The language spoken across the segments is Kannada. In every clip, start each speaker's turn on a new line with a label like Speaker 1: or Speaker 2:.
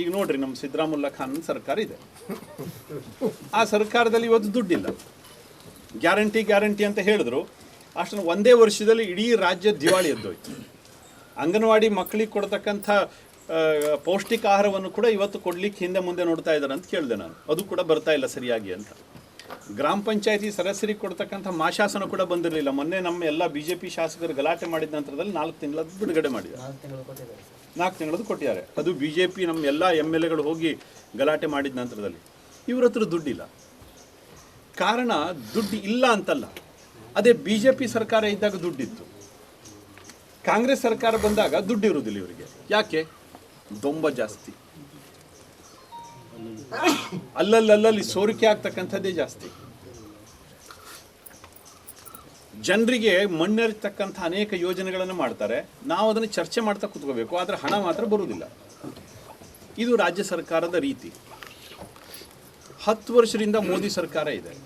Speaker 1: ಈಗ ನೋಡ್ರಿ ನಮ್ಮ ಸಿದ್ದರಾಮುಲ್ಲಾ ಖಾನ್ ಸರ್ಕಾರ ಇದೆ. ಆ ಸರ್ಕಾರದಲ್ಲಿ ಇವತ್ತು ದುಡ್ಡಿಲ್ಲ. ಗ್ಯಾರಂಟಿ ಗ್ಯಾರಂಟಿ ಅಂತ ಹೇಳಿದ್ರು. ಅಷ್ಟನ್ನು ಒಂದೇ ವರ್ಷದಲ್ಲಿ ಇಡೀ ರಾಜ್ಯ ದಿವಾಳಿ ಎದ್ದೋಯ್ತು. ಅಂಗನವಾಡಿ ಮಕ್ಕಳಿಗೆ ಕೊಡ್ತಕ್ಕಂಥ ಪೌಷ್ಟಿಕ ಆಹಾರವನ್ನು ಕೂಡ ಇವತ್ತು ಕೊಡ್ಲಿಕ್ಕೆ ಹಿಂದೆ ಮುಂದೆ ನೋಡ್ತಾ ಇದ್ದಾರೆ ಅಂತ ಕೇಳಿದೆ ನಾನು. ಅದು ಕೂಡ ಬರ್ತಾ ಇಲ್ಲ ಸರಿಯಾಗಿ ಅಂತ. ಗ್ರಾಮ ಪಂಚಾಯತಿ ಸದಸ್ಯರಿಗೆ ಕೊಡ್ತಕ್ಕಂಥ ಮಾಶಾಸನ ಕೂಡ ಬಂದಿರಲಿಲ್ಲ. ಮೊನ್ನೆ ನಮ್ಮ ಎಲ್ಲ ಬಿ ಜೆ ಪಿ ಶಾಸಕರು ಗಲಾಟೆ ಮಾಡಿದ ನಂತರದಲ್ಲಿ ನಾಲ್ಕು ತಿಂಗಳ ಬಿಡುಗಡೆ ಮಾಡಿದ್ದಾರೆ. ನಾಲ್ಕು ತಿಂಗಳದ್ದು ಕೊಟ್ಟಿದ್ದಾರೆ. ಅದು ಬಿ ಜೆ ಪಿ ನಮ್ಮ ಎಲ್ಲ ಎಂ ಎಲ್ ಎಗಳು ಹೋಗಿ ಗಲಾಟೆ ಮಾಡಿದ ನಂತರದಲ್ಲಿ. ಇವ್ರ ಹತ್ರ ದುಡ್ಡಿಲ್ಲ. ಕಾರಣ ದುಡ್ಡು ಇಲ್ಲ ಅಂತಲ್ಲ. ಅದೇ ಬಿ ಜೆ ಪಿ ಸರ್ಕಾರ ಇದ್ದಾಗ ದುಡ್ಡಿತ್ತು. ಕಾಂಗ್ರೆಸ್ ಸರ್ಕಾರ ಬಂದಾಗ ದುಡ್ಡು ಇರುವುದಿಲ್ಲ ಇವರಿಗೆ. ಯಾಕೆ? ದೊಂಬ ಜಾಸ್ತಿ. ಅಲ್ಲಲ್ಲಲ್ಲಿ ಸೋರಿಕೆ ಆಗ್ತಕ್ಕಂಥದ್ದೇ ಜಾಸ್ತಿ. ಜನರಿಗೆ ಮಣ್ಣರಿತಕ್ಕಂಥ ಅನೇಕ ಯೋಜನೆಗಳನ್ನು ಮಾಡ್ತಾರೆ. ನಾವು ಅದನ್ನು ಚರ್ಚೆ ಮಾಡ್ತಾ ಕೂತ್ಕೋಬೇಕು. ಆದರೆ ಹಣ ಮಾತ್ರ ಬರುವುದಿಲ್ಲ. ಇದು ರಾಜ್ಯ ಸರ್ಕಾರದ ರೀತಿ. ಹತ್ತು ವರ್ಷದಿಂದ ಮೋದಿ ಸರ್ಕಾರ ಇದೆ.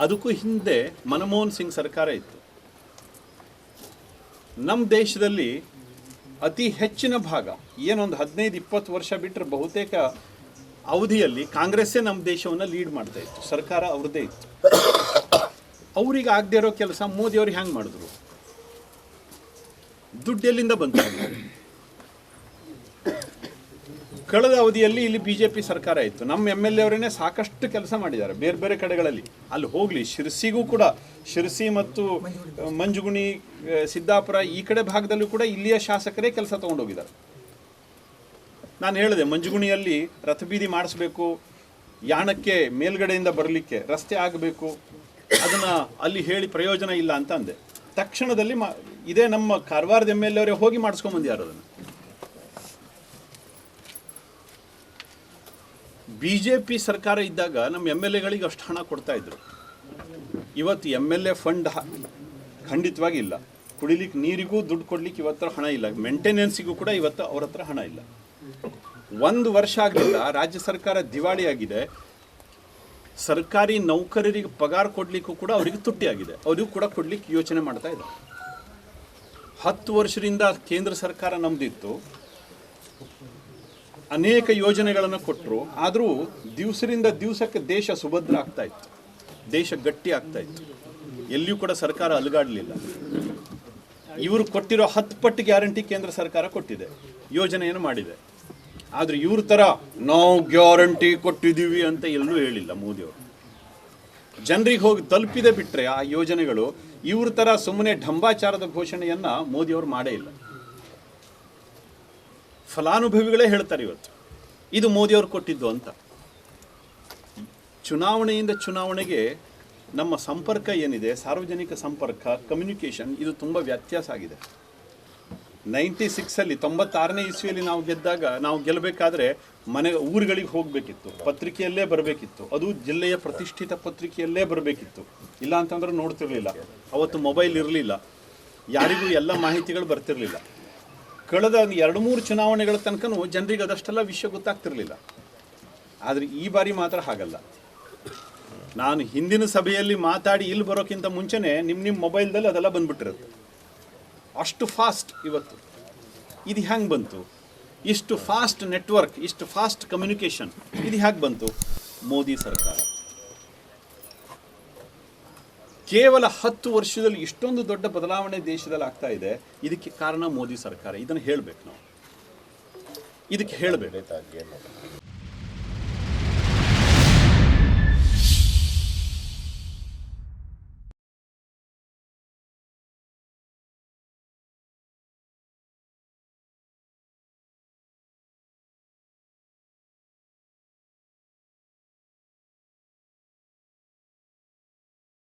Speaker 1: ಅದಕ್ಕೂ ಹಿಂದೆ ಮನಮೋಹನ್ ಸಿಂಗ್ ಸರ್ಕಾರ ಇತ್ತು. ನಮ್ಮ ದೇಶದಲ್ಲಿ ಅತಿ ಹೆಚ್ಚಿನ ಭಾಗ, ಏನೊಂದು ಹದಿನೈದು, ಇಪ್ಪತ್ತು ವರ್ಷ ಬಿಟ್ಟರೆ ಬಹುತೇಕ ಅವಧಿಯಲ್ಲಿ ಕಾಂಗ್ರೆಸ್ಸೇ ನಮ್ಮ ದೇಶವನ್ನು ಲೀಡ್ ಮಾಡ್ತಾ ಇತ್ತು. ಸರ್ಕಾರ ಅವ್ರದ್ದೇ ಇತ್ತು. ಅವ್ರಿಗೆ ಆಗದೆ ಇರೋ ಕೆಲಸ ಮೋದಿಯವ್ರು ಹ್ಯಾಂಗೆ ಮಾಡಿದ್ರು? ದುಡ್ಡು ಎಲ್ಲಿಂದ ಬಂತು? ಕಳೆದ ಅವಧಿಯಲ್ಲಿ ಇಲ್ಲಿ ಬಿ ಜೆ ಪಿ ಸರ್ಕಾರ ಇತ್ತು. ನಮ್ಮ ಎಂ ಎಲ್ ಎ ಅವರನ್ನೇ ಸಾಕಷ್ಟು ಕೆಲಸ ಮಾಡಿದ್ದಾರೆ. ಬೇರೆ ಬೇರೆ ಕಡೆಗಳಲ್ಲಿ. ಅಲ್ಲಿ ಹೋಗಲಿ, ಶಿರ್ಸಿಗೂ ಕೂಡ ಶಿರಸಿ ಮತ್ತು ಮಂಜುಗುಣಿ ಸಿದ್ದಾಪುರ ಈ ಕಡೆ ಭಾಗದಲ್ಲೂ ಕೂಡ ಇಲ್ಲಿಯ ಶಾಸಕರೇ ಕೆಲಸ ತಗೊಂಡೋಗಿದ್ದಾರೆ. ನಾನು ಹೇಳಿದೆ, ಮಂಜುಗುಣಿಯಲ್ಲಿ ರಥಬೀದಿ ಮಾಡಿಸ್ಬೇಕು, ಯಾಣಕ್ಕೆ ಮೇಲ್ಗಡೆಯಿಂದ ಬರಲಿಕ್ಕೆ ರಸ್ತೆ ಆಗಬೇಕು ಅದನ್ನ ಅಲ್ಲಿ ಹೇಳಿ ಪ್ರಯೋಜನ ಇಲ್ಲ ಅಂತ ಅಂದೆ. ತಕ್ಷಣದಲ್ಲಿ ಮಾ, ಇದೇ ನಮ್ಮ ಕಾರವಾರದ ಎಂ ಎಲ್ ಅವರೇ ಹೋಗಿ ಮಾಡಿಸ್ಕೊಂಬಂದ್ಯಾರು ಅದನ್ನು. ಬಿ ಜೆ ಪಿ ಸರ್ಕಾರ ಇದ್ದಾಗ ನಮ್ಮ ಎಂ ಎಲ್ ಎಗಳಿಗೆ ಅಷ್ಟು ಹಣ ಕೊಡ್ತಾ ಇದ್ರು. ಇವತ್ತು ಎಂ ಎಲ್ ಎ ಫಂಡ್ ಖಂಡಿತವಾಗಿ ಇಲ್ಲ. ಕುಡಿಲಿಕ್ಕೆ ನೀರಿಗೂ ದುಡ್ಡು ಕೊಡ್ಲಿಕ್ಕೆ ಇವತ್ತರ ಹಣ ಇಲ್ಲ. ಮೇಂಟೆನೆನ್ಸಿಗೂ ಕೂಡ ಇವತ್ತು ಅವ್ರ ಹತ್ರ ಹಣ ಇಲ್ಲ. ಒಂದು ವರ್ಷ ಆಗಲಿಲ್ಲ, ರಾಜ್ಯ ಸರ್ಕಾರ ದಿವಾಳಿ ಆಗಿದೆ ಸರ್ಕಾರಿ ನೌಕರರಿಗೆ ಪಗಾರ ಕೊಡಲಿಕ್ಕೂ ಕೂಡ ಅವರಿಗೆ ತುಟ್ಟಿ ಆಗಿದೆ ಅವರಿಗೂ ಕೂಡ ಕೊಡಲಿಕ್ಕೆ ಯೋಚನೆ ಮಾಡ್ತಾ ಇದ್ದಾರೆ ಹತ್ತು ವರ್ಷದಿಂದ ಕೇಂದ್ರ ಸರ್ಕಾರ ನಮ್ದಿತ್ತು. ಅನೇಕ ಯೋಜನೆಗಳನ್ನು ಕೊಟ್ಟರು ಆದರೂ ದಿವಸದಿಂದ ದಿವಸಕ್ಕೆ ದೇಶ ಸುಭದ್ರ ಆಗ್ತಾ ಇತ್ತು. ದೇಶ ಗಟ್ಟಿ ಆಗ್ತಾ ಇತ್ತು. ಎಲ್ಲಿಯೂ ಕೂಡ ಸರ್ಕಾರ ಅಲುಗಾಡಲಿಲ್ಲ. ಇವರು ಕೊಟ್ಟಿರೋ ಹತ್ತು ಪಟ್ಟು ಗ್ಯಾರಂಟಿ ಕೇಂದ್ರ ಸರ್ಕಾರ ಕೊಟ್ಟಿದೆ. ಯೋಜನೆಯನ್ನು ಮಾಡಿದೆ. ಆದರೆ ಇವ್ರ ಥರ ನಾವು ಗ್ಯಾರಂಟಿ ಕೊಟ್ಟಿದ್ದೀವಿ ಅಂತ ಎಲ್ಲೂ ಹೇಳಿಲ್ಲ ಮೋದಿಯವರು ಜನರಿಗೆ ಹೋಗಿ ತಲುಪಿದೆ ಬಿಟ್ಟರೆ ಆ ಯೋಜನೆಗಳು ಇವ್ರ ಥರ ಸುಮ್ಮನೆ ಢಂಬಾಚಾರದ ಘೋಷಣೆಯನ್ನು ಮೋದಿಯವರು ಮಾಡೇ ಇಲ್ಲ. ಫಲಾನುಭವಿಗಳೇ ಹೇಳ್ತಾರೆ ಇವತ್ತು, ಇದು ಮೋದಿಯವರು ಕೊಟ್ಟಿದ್ದು ಅಂತ. ಚುನಾವಣೆಯಿಂದ ಚುನಾವಣೆಗೆ ನಮ್ಮ ಸಂಪರ್ಕ ಏನಿದೆ, ಸಾರ್ವಜನಿಕ ಸಂಪರ್ಕ ಕಮ್ಯುನಿಕೇಷನ್ ಇದು ತುಂಬ ವ್ಯತ್ಯಾಸ ಆಗಿದೆ. ನೈಂಟಿ ಸಿಕ್ಸಲ್ಲಿ ತೊಂಬತ್ತಾರನೇ ಇಸ್ವಿಯಲ್ಲಿ ನಾವು ಗೆದ್ದಾಗ, ನಾವು ಗೆಲ್ಲಬೇಕಾದ್ರೆ ಮನೆ, ಊರುಗಳಿಗೆ ಹೋಗಬೇಕಿತ್ತು. ಪತ್ರಿಕೆಯಲ್ಲೇ ಬರಬೇಕಿತ್ತು. ಅದು ಜಿಲ್ಲೆಯ ಪ್ರತಿಷ್ಠಿತ ಪತ್ರಿಕೆಯಲ್ಲೇ ಬರಬೇಕಿತ್ತು. ಇಲ್ಲ ಅಂತಂದ್ರೆ ನೋಡ್ತಿರಲಿಲ್ಲ. ಅವತ್ತು ಮೊಬೈಲ್ ಇರಲಿಲ್ಲ. ಯಾರಿಗೂ ಎಲ್ಲ ಮಾಹಿತಿಗಳು ಬರ್ತಿರಲಿಲ್ಲ. ಕಳೆದ ಎರಡು ಮೂರು ಚುನಾವಣೆಗಳ ತನಕನೂ ಜನರಿಗೆ ಅದಷ್ಟೆಲ್ಲ ವಿಷಯ ಗೊತ್ತಾಗ್ತಿರಲಿಲ್ಲ. ಆದರೆ ಈ ಬಾರಿ ಮಾತ್ರ ಹಾಗಲ್ಲ. ನಾನು ಹಿಂದಿನ ಸಭೆಯಲ್ಲಿ ಮಾತಾಡಿ ಇಲ್ಲಿ ಬರೋಕ್ಕಿಂತ ಮುಂಚೆನೇ ನಿಮ್ಮ ನಿಮ್ಮ ಮೊಬೈಲ್ದಲ್ಲಿ ಅದೆಲ್ಲ ಬಂದ್ಬಿಟ್ಟಿರುತ್ತೆ. ಅಷ್ಟು ಫಾಸ್ಟ್ ಇವತ್ತು. ಇದು ಹ್ಯಾಂಗೆ ಬಂತು? ಇಷ್ಟು ಫಾಸ್ಟ್ ನೆಟ್ವರ್ಕ್ ಇಷ್ಟು ಫಾಸ್ಟ್ ಕಮ್ಯುನಿಕೇಷನ್ ಇದು ಹ್ಯಾಗೆ ಬಂತು? ಮೋದಿ ಸರ್ಕಾರ. ಕೇವಲ ಹತ್ತು ವರ್ಷದಲ್ಲಿ ಇಷ್ಟೊಂದು ದೊಡ್ಡ ಬದಲಾವಣೆ ದೇಶದಲ್ಲಿ ಆಗ್ತಾ ಇದೆ. ಇದಕ್ಕೆ ಕಾರಣ ಮೋದಿ ಸರ್ಕಾರ. ಇದನ್ನು ಹೇಳಬೇಕು ನಾವು. ಇದಕ್ಕೆ ಹೇಳಬೇಕು.